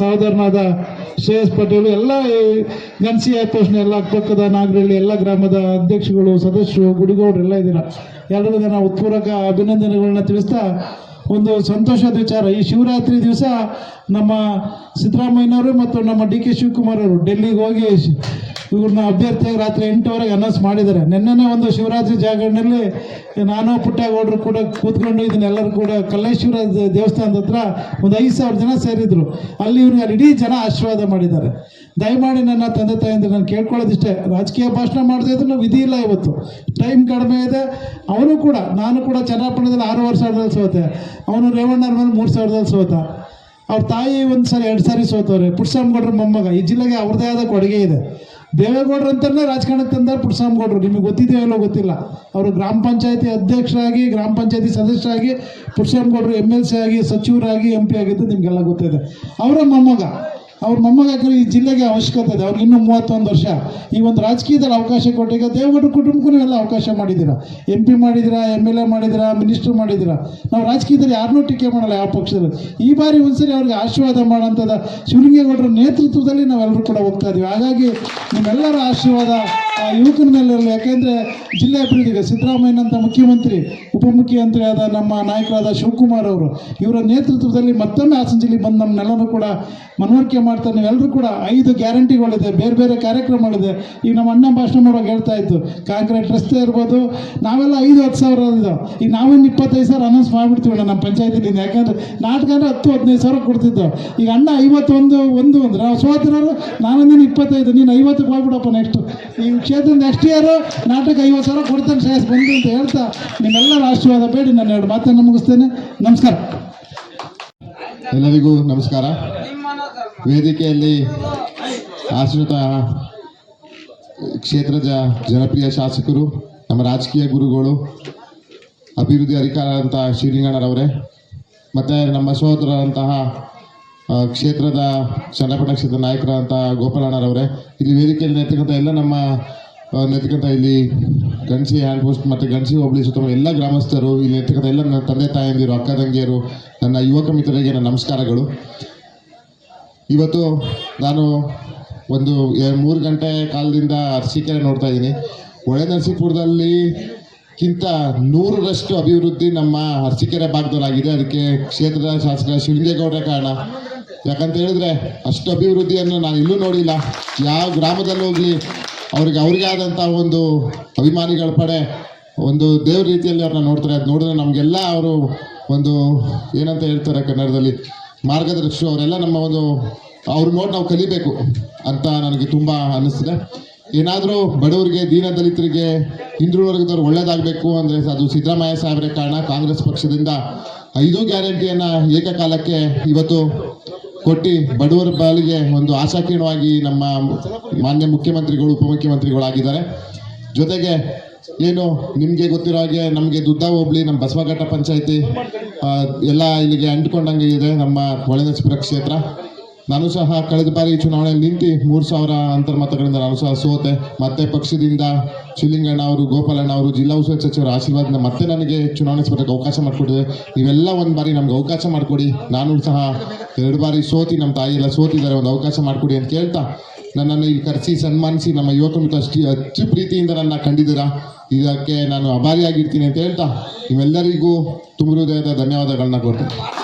ಸಹೋದರನಾದ ಶ್ರೇಯಸ್ ಪಟೇಲ್, ಎಲ್ಲ ಗನ್ಸಿ ಪೋಷಣೆ ಎಲ್ಲ ಪಕ್ಕದ ನಾಗರಳ್ಳಿ ಎಲ್ಲ ಗ್ರಾಮದ ಅಧ್ಯಕ್ಷಗಳು, ಸದಸ್ಯರು, ಗುಡಿಗೌಡರು ಎಲ್ಲ ಇದ್ದೀರ? ಎಲ್ಲರಿಗೂ ನಾನು ಉತ್ಪೂರಕ ಅಭಿನಂದನೆಗಳನ್ನ ತಿಳಿಸ್ತಾ ಒಂದು ಸಂತೋಷದ ವಿಚಾರ. ಈ ಶಿವರಾತ್ರಿ ದಿವಸ ನಮ್ಮ ಸಿದ್ದರಾಮಯ್ಯನವರು ಮತ್ತು ನಮ್ಮ ಡಿ ಕೆ ಶಿವಕುಮಾರ್ ಅವರು ಡೆಲ್ಲಿಗೆ ಹೋಗಿ ಇವ್ರನ್ನ ಅಭ್ಯರ್ಥಿಯಾಗಿ ರಾತ್ರಿ ಎಂಟುವರೆಗೆ ಅನೌನ್ಸ್ ಮಾಡಿದ್ದಾರೆ. ನಿನ್ನೆನೇ ಒಂದು ಶಿವರಾತ್ರಿ ಜಾಗರಣೆಯಲ್ಲಿ ನಾನು ಪುಟ್ಟಗೌಡರು ಕೂಡ ಕೂತ್ಕೊಂಡು ಇದನ್ನೆಲ್ಲರೂ ಕೂಡ ಕಲ್ಲೇಶ್ವರ ದೇವಸ್ಥಾನದ ಹತ್ರ ಒಂದು ಐದು ಸಾವಿರ ಜನ ಸೇರಿದ್ರು. ಅಲ್ಲಿ ಇವ್ರಿಗೆ ಇಡೀ ಜನ ಆಶೀರ್ವಾದ ಮಾಡಿದ್ದಾರೆ. ದಯಮಾಡಿ ನನ್ನ ತಂದೆ ತಾಯಿಂದ ನಾನು ಕೇಳ್ಕೊಳ್ಳೋದಿಷ್ಟೇ, ರಾಜಕೀಯ ಭಾಷಣ ಮಾಡದೇ ಇದ್ರೂ ವಿಧಿ ಇಲ್ಲ ಇವತ್ತು. ಟೈಮ್ ಕಡಿಮೆ ಇದೆ. ಅವನು ಕೂಡ, ನಾನು ಕೂಡ ಚನ್ನಪಟ್ಟಣದಲ್ಲಿ ಆರೂವರೆ ಸಾವಿರದಲ್ಲಿ ಸೋತೆ. ಅವನು ರೇವಣ್ಣರ ಮೇಲೆ ಮೂರು ಸಾವಿರದಲ್ಲಿ ಸೋತ. ಅವ್ರ ತಾಯಿ ಒಂದು ಸಾರಿ ಎರಡು ಸಾರಿ ಸೋತವ್ರೆ. ಪುಟ್ಸ್ವಾಮಿಗೌಡ್ರ ಮೊಮ್ಮಗ. ಈ ಜಿಲ್ಲೆಗೆ ಅವ್ರದ್ದೇ ಆದ ಕೊಡುಗೆ ಇದೆ. ದೇವೇಗೌಡರು ಅಂತಾನೆ ರಾಜಕಾರಣಕ್ಕೆ ತಂದಾರೆ ಗೌಡ್ರು ನಿಮಗೆ ಗೊತ್ತಿದೆಯೋ ಇಲ್ಲೋ ಗೊತ್ತಿಲ್ಲ. ಅವರು ಗ್ರಾಮ ಪಂಚಾಯತಿ ಅಧ್ಯಕ್ಷರಾಗಿ, ಗ್ರಾಮ ಪಂಚಾಯತಿ ಸದಸ್ಯರಾಗಿ ಪುಟ್ಸ್ವಾಮಿಗೌಡರು ಎಂ ಎಲ್ ಸಿ ಆಗಿ, ಸಚಿವರಾಗಿ ಎಂ ಪಿ ಆಗಿದ್ದು ನಿಮಗೆಲ್ಲ ಗೊತ್ತಿದೆ. ಅವರ ಮೊಮ್ಮಗ. ಅವ್ರ ಮೊಮ್ಮಗ ಈ ಜಿಲ್ಲೆಗೆ ಅವಶ್ಯಕತೆ ಇದೆ. ಅವ್ರಿಗೆ ಇನ್ನೂ ಮೂವತ್ತೊಂದು ವರ್ಷ. ಈ ಒಂದು ರಾಜಕೀಯದಲ್ಲಿ ಅವಕಾಶ ಕೊಟ್ಟಿಗ ದೇವೇಗೌಡರ ಕುಟುಂಬಕ್ಕೂ ಎಲ್ಲ ಅವಕಾಶ ಮಾಡಿದ್ದೀರಾ. ಎಂ ಪಿ ಮಾಡಿದ್ದೀರಾ ಎಂ ಎಲ್ ಎ ಮಾಡಿದ್ದೀರಾ ಮಿನಿಸ್ಟರ್ ಮಾಡಿದ್ದೀರಾ? ನಾವು ರಾಜಕೀಯದಲ್ಲಿ ಯಾರನ್ನೂ ಟೀಕೆ ಮಾಡಲ್ಲ ಯಾವ ಪಕ್ಷದಲ್ಲಿ. ಈ ಬಾರಿ ಒಂದ್ಸರಿ ಅವ್ರಿಗೆ ಆಶೀರ್ವಾದ ಮಾಡೋಂಥದ್ದು ಶಿವಲಿಂಗೇಗೌಡರ ನೇತೃತ್ವದಲ್ಲಿ ನಾವೆಲ್ಲರೂ ಕೂಡ ಹೋಗ್ತಾ ಇದ್ದೀವಿ. ಹಾಗಾಗಿ ನಿಮ್ಮೆಲ್ಲರ ಆಶೀರ್ವಾದ ಆ ಯುವಕನ ಮೇಲೆ ಯಾಕೆಂದರೆ ಜಿಲ್ಲೆ ಅಭಿವೃದ್ಧಿಗೆ ಸಿದ್ದರಾಮಯ್ಯನಂಥ ಮುಖ್ಯಮಂತ್ರಿ ಉಪಮುಖ್ಯಮಂತ್ರಿ ಆದ ನಮ್ಮ ನಾಯಕರಾದ ಶಿವಕುಮಾರ್ ಅವರು, ಇವರ ನೇತೃತ್ವದಲ್ಲಿ ಮತ್ತೊಮ್ಮೆ ಹಾಸನ ಜಿಲ್ಲೆಗೆ ಬಂದು ನಮ್ಮನ್ನೆಲ್ಲರೂ ಕೂಡ ಮನವರಿಕೆ ಮಾಡ್ತಾರೆ. ನೀವೆಲ್ಲರೂ ಕೂಡ ಐದು ಗ್ಯಾರಂಟಿಗಳಿದೆ. ಬೇರೆ ಬೇರೆ ಕಾರ್ಯಕ್ರಮಗಳಿದೆ. ಈಗ ನಮ್ಮ ಅಣ್ಣ ಭಾಷಣ ಮಾಡುವಾಗ ಹೇಳ್ತಾ ಇತ್ತು ಕಾಂಕ್ರೀಟ್ ರಸ್ತೆ ಇರ್ಬೋದು, ನಾವೆಲ್ಲ ಐದು ಹತ್ತು ಸಾವಿರ ಈಗ ನಾವೊಂದು ಇಪ್ಪತ್ತೈದು ಸಾವಿರ ಅನೌನ್ಸ್ ಮಾಡಿಬಿಡ್ತೀವಿ ನಮ್ಮ ಪಂಚಾಯತಿಲಿಂದ ಯಾಕೆಂದ್ರೆ ನಾಟಕ ಅಂದರೆ ಹತ್ತು, ಹದಿನೈದು ಸಾವಿರ ಕೊಡ್ತಿದ್ದೆವು ಈಗ ಅಣ್ಣ ಐವತ್ತೊಂದು, ಒಂದು ಅಂದರೆ ನಾವು ಸೋತಿರೋರು ನಾನೊಂದಿನ ಇಪ್ಪತ್ತೈದು, ನೀನು ಐವತ್ತಕ್ಕೆ ಹೋಗ್ಬಿಡಪ್ಪ ನೆಕ್ಸ್ಟ್ ಈ ಕ್ಷೇತ್ರದ ನೆಕ್ಸ್ಟ್ ಇಯರ್ ನಾಟಕ ಐವತ್ತು ಸಾವಿರ ಕೊಡ್ತಾನೆ ಶ್ರೇಯಸ್ ಬಂದು ಅಂತ ಹೇಳ್ತಾ ನಿಮ್ಮೆಲ್ಲರ ಆಶೀರ್ವಾದ ಬೇಡಿ ನಾನು ಎರಡು ಮಾತನ್ನು ಮುಗಿಸ್ತೇನೆ. ನಮಸ್ಕಾರ. ಎಲ್ಲರಿಗೂ ನಮಸ್ಕಾರ. ವೇದಿಕೆಯಲ್ಲಿ ಆಶ್ರಿತ ಕ್ಷೇತ್ರದ ಜನಪ್ರಿಯ ಶಾಸಕರು ನಮ್ಮ ರಾಜಕೀಯ ಗುರುಗಳು ಅಭಿವೃದ್ಧಿ ಅಧಿಕಾರದಂಥ ಶ್ರೀಲಿಂಗಣ್ಣರವರೇ ಮತ್ತು ನಮ್ಮ ಸಹೋದರರಂತಹ ಆ, ಕ್ಷೇತ್ರದ ಚನ್ನಪಟ್ಟಣ ಕ್ಷೇತ್ರದ ನಾಯಕರಾದಂಥ ಗೋಪಾಲಣ್ಣರವರೇ, ಇಲ್ಲಿ ವೇದಿಕೆಯಲ್ಲಿ ನೆತ್ತಕ್ಕಂಥ ಎಲ್ಲ ನಮ್ಮ ನೆತ್ತಕ್ಕಂಥ ಇಲ್ಲಿ ಗಣಸಿ ಹ್ಯಾಂಡ್ ಪೋಸ್ಟ್ ಮತ್ತು ಗಣಸಿ ಹೋಬಳಿ ಸುತ್ತಮುತ್ತ ಎಲ್ಲ ಗ್ರಾಮಸ್ಥರು, ಇಲ್ಲಿ ನೆತ್ತಕ್ಕಂಥ ಎಲ್ಲ ನನ್ನ ತಂದೆ ತಾಯಂದಿರು, ಅಕ್ಕ ತಂಗಿಯರು, ನನ್ನ ಯುವಕ ಮಿತ್ರರಿಗೆ ನನ್ನ ನಮಸ್ಕಾರಗಳು. ಇವತ್ತು ನಾನು ಒಂದು ಮೂರು ಗಂಟೆ ಕಾಲದಿಂದ ಅರಸೀಕೆರೆ ನೋಡ್ತಾ ಇದ್ದೀನಿ. ಹೊಳೆ ನರಸೀಪುರದಲ್ಲಿ ಕ್ಕಿಂತ ನೂರರಷ್ಟು ಅಭಿವೃದ್ಧಿ ನಮ್ಮ ಅರಸೀಕೆರೆ ಭಾಗದಲ್ಲಾಗಿದೆ. ಅದಕ್ಕೆ ಕ್ಷೇತ್ರದ ಶಾಸಕ ಶಿವಲಿಂಗೇಗೌಡರೇ ಕಾರಣ. ಯಾಕಂತ ಹೇಳಿದ್ರೆ ಅಷ್ಟು ಅಭಿವೃದ್ಧಿಯನ್ನು ನಾನು ಇಲ್ಲೂ ನೋಡಿಲ್ಲ. ಯಾವ ಗ್ರಾಮದಲ್ಲಿ ಹೋಗಲಿ ಅವ್ರಿಗೆ ಅವ್ರಿಗೆ ಆದಂಥ ಒಂದು ಅಭಿಮಾನಿಗಳ ಪಡೆ, ಒಂದು ದೇವ್ರ ರೀತಿಯಲ್ಲಿ ಅವ್ರನ್ನ ನೋಡ್ತಾರೆ. ಅದು ನೋಡಿದ್ರೆ ನಮಗೆಲ್ಲ ಅವರು ಒಂದು ಏನಂತ ಹೇಳ್ತಾರೆ ಕನ್ನಡದಲ್ಲಿ, ಮಾರ್ಗದರ್ಶಿ ಅವರೆಲ್ಲ ನಮ್ಮ ಒಂದು ಅವ್ರು ನೋಡಿ ನಾವು ಕಲಿಬೇಕು ಅಂತ ನನಗೆ ತುಂಬ ಅನ್ನಿಸ್ತಿದೆ. ಏನಾದರೂ ಬಡವರಿಗೆ, ದೀನ ದಲಿತರಿಗೆ ವರ್ಗದವ್ರು ಒಳ್ಳೇದಾಗಬೇಕು ಅಂದರೆ ಅದು ಸಿದ್ದರಾಮಯ್ಯ ಸಾಹೇಬರೇ ಕಾರಣ. ಕಾಂಗ್ರೆಸ್ ಪಕ್ಷದಿಂದ ಐದು ಗ್ಯಾರಂಟಿಯನ್ನು ಏಕಕಾಲಕ್ಕೆ ಇವತ್ತು ಕೊಟ್ಟು ಬಡವರ ಬಾಲಿಗೆ ಒಂದು ಆಶಾಕೀರ್ಣವಾಗಿ ನಮ್ಮ ಮಾನ್ಯ ಮುಖ್ಯಮಂತ್ರಿಗಳು, ಉಪಮುಖ್ಯಮಂತ್ರಿಗಳಾಗಿದ್ದಾರೆ. ಜೊತೆಗೆ ಏನು ನಿಮಗೆ ಗೊತ್ತಿರೋ ಹಾಗೆ ನಮಗೆ ದುದ್ದ ಹೋಬಳಿ ನಮ್ಮ ಬಸವಘಟ್ಟ ಪಂಚಾಯಿತಿ ಎಲ್ಲ ಇಲ್ಲಿಗೆ ಅಂಟ್ಕೊಂಡಂಗೆ ಇದೆ ನಮ್ಮ ಹೊಳೆನರಸೀಪುರ ಕ್ಷೇತ್ರ. ನಾನು ಸಹ ಕಳೆದ ಬಾರಿ ಚುನಾವಣೆಯಲ್ಲಿ ನಿಂತು ಮೂರು ಸಾವಿರ ಅಂತರ್ಮತಗಳಿಂದ ನಾನು ಸಹ ಸೋತೆ. ಮತ್ತೆ ಪಕ್ಷದಿಂದ ಶಿವಲಿಂಗಣ್ಣ ಅವರು, ಗೋಪಾಲಣ್ಣ ಅವರು, ಜಿಲ್ಲಾ ಉಸ್ತುವಾರಿ ಸಚಿವರ ಆಶೀರ್ವಾದದಿಂದ ಮತ್ತೆ ನನಗೆ ಚುನಾವಣೆ ಸ್ಪರ್ಧೆಗೆ ಅವಕಾಶ ಮಾಡಿಕೊಡಿದೆ ನೀವೆಲ್ಲ ಒಂದು ಬಾರಿ ನಮ್ಗೆ ಅವಕಾಶ ಮಾಡಿಕೊಡಿ. ನಾನು ಸಹ ಎರಡು ಬಾರಿ ಸೋತಿ ನಮ್ಮ ತಾಯಿ ಎಲ್ಲ ಸೋತಿದ್ದಾರೆ, ಒಂದು ಅವಕಾಶ ಮಾಡಿಕೊಡಿ ಅಂತ ಕೇಳ್ತಾ ನನ್ನನ್ನು ಇಲ್ಲಿ ಕರೆಸಿ, ಸನ್ಮಾನಿಸಿ ನಮ್ಮ ಯುವಕ ಅಷ್ಟು ಅಚ್ಚು ಪ್ರೀತಿಯಿಂದ ನನ್ನ ಕಂಡಿದ್ದೀರಾ? ಇದಕ್ಕೆ ನಾನು ಅಭಾರಿಯಾಗಿರ್ತೀನಿ ಅಂತ ಹೇಳ್ತಾ ನಿಮ್ಮೆಲ್ಲರಿಗೂ ತುಂಬ ಹೃದಯದ ಧನ್ಯವಾದಗಳನ್ನ ಕೊಡ್ತೀನಿ